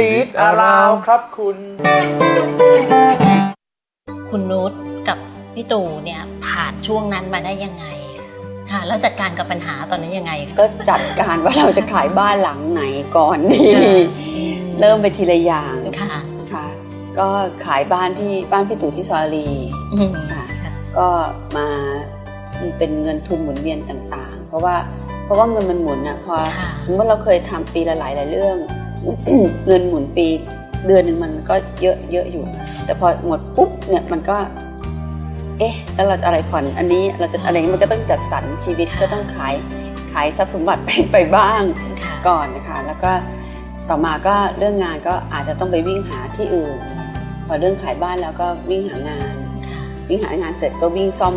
ลีดอาราวครับคุณ คุณนุชกับพี่ตู่เนี่ยผ่านช่วงนั้นมาได้ยังไง ค่ะ แล้วจัดการกับปัญหาตอนนั้นยังไงก็จัดการว่าเราจะขายบ้านหลังไหนก่อนดี เริ่มไปทีละอย่างค่ะค่ะ ก็ขายบ้านที่บ้านพี่ตู่ที่ซอยอารีอืมค่ะก็มาเป็นเงินทุนหมุนเวียนต่างๆ เพราะว่าเพราะว่าเงินมันหมุนอะพอค่ะสมมติเราเคยทำปีละหลายหลายๆเรื่อง เงินหมุนปีเดือนหนึ่งมันก็เยอะเยอะอยู่ แต่พอหมดปุ๊บเนี่ยมันก็ เอ๊ะ แล้วเราจะอะไรผ่อนอันนี้เราจะอะไรมันก็ต้องจัดสรรชีวิตก็ต้องขายขายทรัพย์สมบัติไปไปบ้างค่ะก่อนนะคะแล้วก็ต่อมาก็เรื่องงานก็อาจจะต้องไปวิ่งหาที่อื่น พอเรื่องขายบ้านแล้วก็วิ่งหางานค่ะวิ่งหางานเสร็จก็วิ่งซ่อม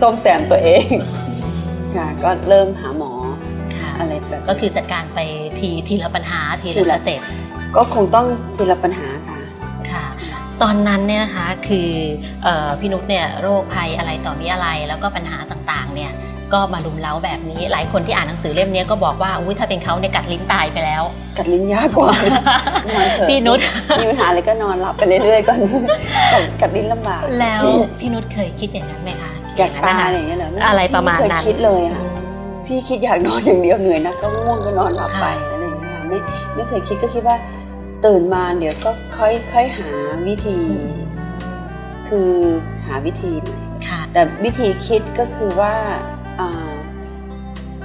ซ่อมแซมตัวเองค่ะก็เริ่มหาหมอค่ะ อะไรแบบก็คือจัดการไปทีทีละปัญหาทีทีละละสเต็ปก็คงต้องทีละปัญหาค่ะค่ะ ตอนนั้นเนี่ยนะคะคือเอ่อพี่นุชเนี่ยโรคภัยอะไรต่อมีอะไรแล้วก็ปัญหาต่างๆเนี่ยก็มาลุมเล้าแบบนี้ หลายคนที่อ่านหนังสือเล่มนี้ก็บอกว่าอุ้ยถ้าเป็นเขาเนี่ยกัดลิ้นตายไปแล้ว กัดลิ้นยากกว่านอนเถอะพี่นุชมีปัญหาอะไรก็นอนหลับไปเรื่อยๆก่อนกัดกัดลิ้นลำบากแล้วพี่นุชเคยคิดอย่างนั้นไหมคะอยากคิดตายงอะไรนั้นอย่างเงี้ยเหรออะไรประมาณไเคยนั้นคิดเลยอืค่ะม พี่คิดอยากนอนอย่างเดียวเหนื่อยนะก็ง่วงก็นอนหลับไปค่ะอะไรอย่างเงี้ยค่ะไม่ไม่เคยคิดก็คิดว่าตื่นมาเดี๋ยวก็ค่อยค่อยหาวิธี คือหาวิธีใหม่ค่ะแต่วิธีคิดก็คือว่าอ่า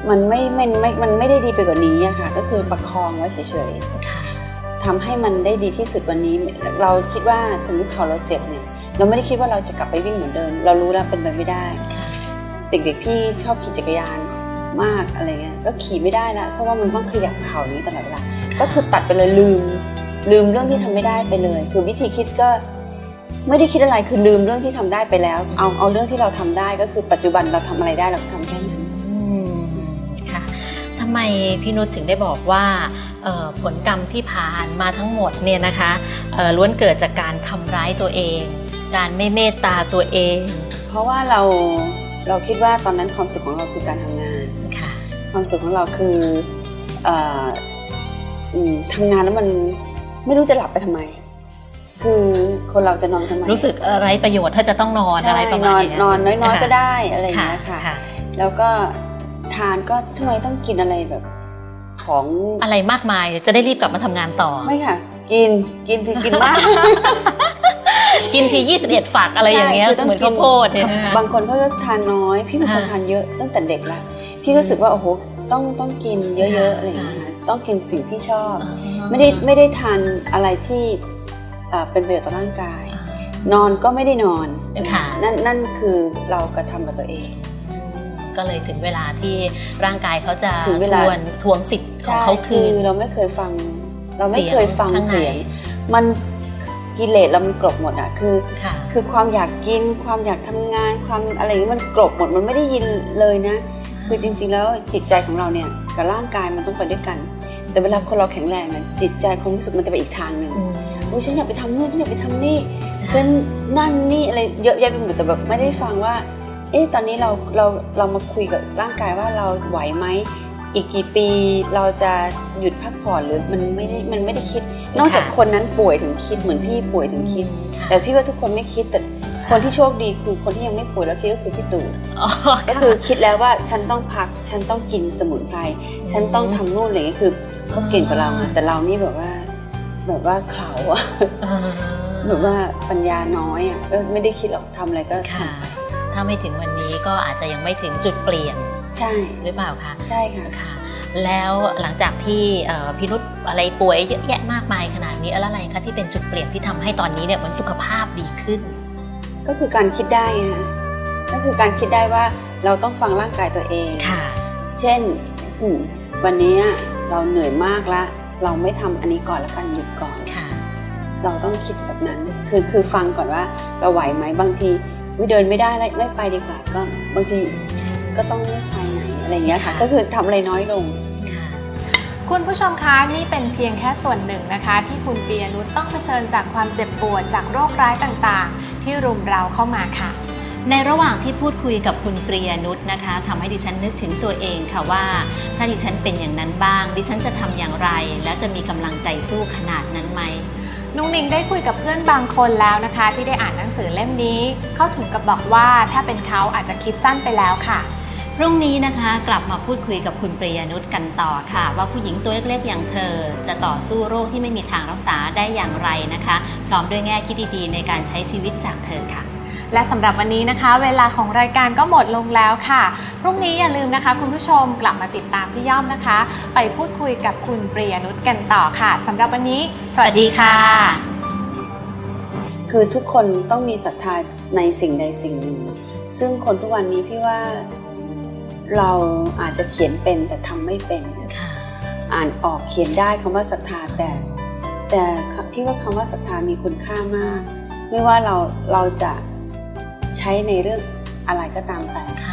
มันไม่มันไม่มันไม่ได้ดีไปกว่านี้อะค่ะ ก็คือประคองไว้เฉยค่ะๆทำให้มันได้ดีที่สุดวันนี้ เราคิดว่าสมมติเขาเราเจ็บเนี่ย เราไม่ได้คิดว่าเราจะกลับไปวิ่งเหมือนเดิม เรารู้แล้วเป็นไปไม่ได้ค่ะเด็กๆพี่ชอบขี่จักรยาน มากอะไรเงี้ยก็ขี่ไม่ได้ละเพราะว่ามันต้องขยับเข่าอย่างนี้ตลอดเวลาก็คือตัดไปเลยลืม ลืมเรื่องที่ทำไม่ได้ไปเลย คือวิธีคิดก็ไม่ได้คิดอะไรคือลืมเรื่องที่ทำได้ไปแล้ว เอาเอาเรื่องที่เราทำได้ก็คือปัจจุบันเราทำอะไรได้เราก็ทำแค่นั้นอืมค่ะทำไมพี่นุชถึงได้บอกว่าเอ่อผลกรรมที่ผ่านมาทั้งหมดเนี่ยนะคะเอ่อล้วนเกิดจากการทำร้ายตัวเอง การไม่เมตตาตัวเอง เพราะว่าเราเราคิดว่าตอนนั้นความสุขของเราคือการทำงาน ค่ะความสุขของเราคือเอ่ออืมทำงานแล้วมันไม่รู้จะหลับไปทำไม คือคนเราจะนอนทำไม รู้สึกอะไรประโยชน์ถ้าจะต้องนอนใช่อะไรประนมาณอนเนี้ยนอนน้อยๆก็ค่ะได้อะไรอย่างเงี้ยค่ะค่ะ แล้วก็ทานก็ทำไมต้องกินอะไรแบบของอะไรมากมายจะได้รีบกลับมาทำงานต่อไม่ค่ะ กินกินถึงกินมากกินที21 ฝักอะไรอย่างเงี้ยใช่คืต้เหมือนข้าวโพดเนี่ยนะคะบางคนเขาก็ทานน้อย พี่เป็นคนอ่าทานเยอะตั้งแต่เด็กละ พี่รู้สึกว่าโอ้โหต้องต้องกินเยอะๆอะไรอย่างเงี้ยค่ะต้องกินสิ่งที่ชอบอ๋อไม่ได้ไม่ได้ทานอะไรที่เอ่อเป็นประโยชน์ต่อร่างกาย นอนก็ไม่ได้นอนค่ะนั่นนั่นคือเรากระทำกับตัวเองก็เลยถึงเวลาที่ร่างกายเขาจะถึงเวลาทวนทวงสิทธิ์ของใช่เขาคืคือนเราไม่เคยฟัง เราไม่เสียงเคยฟังข้างในเสียง มันกิเลสเรามันกลบหมดอะคือค่ะคือความอยากกินความอยากทำงานความอะไรอย่างนี้มันกลบหมดมันไม่ได้ยินเลยนะ คือจริง ๆ แล้วจิตใจของเราเนี่ยกับร่างกายมันต้องไปด้วยกัน แต่เวลาคนเราแข็งแรงอะจิตใจความรู้สึกมันจะไปอีกทางหนึ่งอืมโอ้ยฉันอยากไปทำนู่นฉันอยากไปทำนี่ฉันนั่นนี่อะไรเยอะแยะไปหมดแต่แบบไม่ได้ฟังว่า เอ๊ะตอนนี้เราเราเรามาคุยกับร่างกายว่าเราไหวไหมอีกกี่ปีเราจะหยุดพักผ่อนหรือมันไม่ได้มันไม่ได้คิด นอกจากคนนั้นป่วยถึงคิดเหมือนพี่ป่วยถึงคิดค่ะแต่พี่ว่าทุกคนไม่คิดแต่ คนที่โชคดีคือคนที่ยังไม่ป่วยแล้วคิดก็คือพี่ตู่อ๋อก็คือคิดแล้วว่าฉันต้องพักฉันต้องกินสมุนไพรฉันต้องทำนู่นอะไรอย่างเงี้ยคือเขาเก่งกว่าเราอะแต่เรานี่แบบว่า แบบว่าเขลาอะเออแบบว่าปัญญาน้อยอะก็ไม่ได้คิดหรอกทำอะไรก็ทค่ะ ถ้าไม่ถึงวันนี้ก็อาจจะยังไม่ถึงจุดเปลี่ยนำใช่หรือเปล่าคะใช่ค่ะค่ะ แล้วหลังจากที่เอ่อพี่นุชอะไรป่วยเยอะแยะมากมายขนาดนี้แล้วอะไรคะที่เป็นจุดเปลี่ยนที่ทำให้ตอนนี้เนี่ยมันสุขภาพดีขึ้น ก็คือการคิดได้ไงค่ะก็คือการคิดได้ว่าเราต้องฟังร่างกายตัวเองค่ะ เช่นอืมวันนี้เราเหนื่อยมากละเราไม่ทำอันนี้ก่อนแล้วกันหยุดก่อนค่ะ เราต้องคิดแบบนั้นคือคือฟังก่อนว่าเราไหวไหมบางทีวิเดินไม่ได้แล้วไม่ไปดีกว่าก็บางทีก็ต้องไม่ไปไหนอะไรอย่างเงี้ยค่ะค่ะก็คือทำอะไรน้อยลง ค่ะคุณผู้ชมคะนี่เป็นเพียงแค่ส่วนหนึ่งนะคะ ที่คุณปียนุชต้องเผชิญจากความเจ็บปวดจากโรคร้ายต่างๆ ที่รุมเราเข้ามาค่ะ ในระหว่างที่พูดคุยกับคุณปริยนุชนะคะทำให้ดิฉันนึกถึงตัวเองค่ะว่า ถ้าดิฉันเป็นอย่างนั้นบ้าง ดิฉันจะทำอย่างไร และจะมีกำลังใจสู้ขนาดนั้นไหมนุ้งนิ่งได้คุยกับเพื่อนบางคนแล้วนะคะ ที่ได้อ่านหนังสือเล่มนี้ เขาถึงกับบอกว่าถ้าเป็นเขาอาจจะคิดสั้นไปแล้วค่ะ พรุ่งนี้นะคะกลับมาพูดคุยกับคุณปริยนุชกันต่อค่ะ ว่าผู้หญิงตัวเล็กๆ อย่างเธอ จะต่อสู้โรคที่ไม่มีทางรักษาได้อย่างไรนะคะ พร้อมด้วยแง่คิดดีๆ ในการใช้ชีวิตจากเธอค่ะ และสำหรับวันนี้นะคะ เวลาของรายการก็หมดลงแล้วค่ะ พรุ่งนี้อย่าลืมนะคะ คุณผู้ชมกลับมาติดตามพี่ย่อมนะคะ ไปพูดคุยกับคุณปริยนุชกันต่อค่ะสำหรับวันนี้ สวัสดีค่ะ คือทุกคนต้องมีศรัทธาในสิ่งใดสิ่งหนึ่ง ซึ่งคนทุกวันนี้พี่ว่า เราอาจจะเขียนเป็นแต่ทำไม่เป็นค่ะอ่านออกเขียนได้คำว่าศรัทธาแต่ แต่พี่ว่าคำว่าศรัทธามีคุณค่ามาก ไม่ว่าเราเราจะใช้ในเรื่องอะไรก็ตามแต่ค่ะ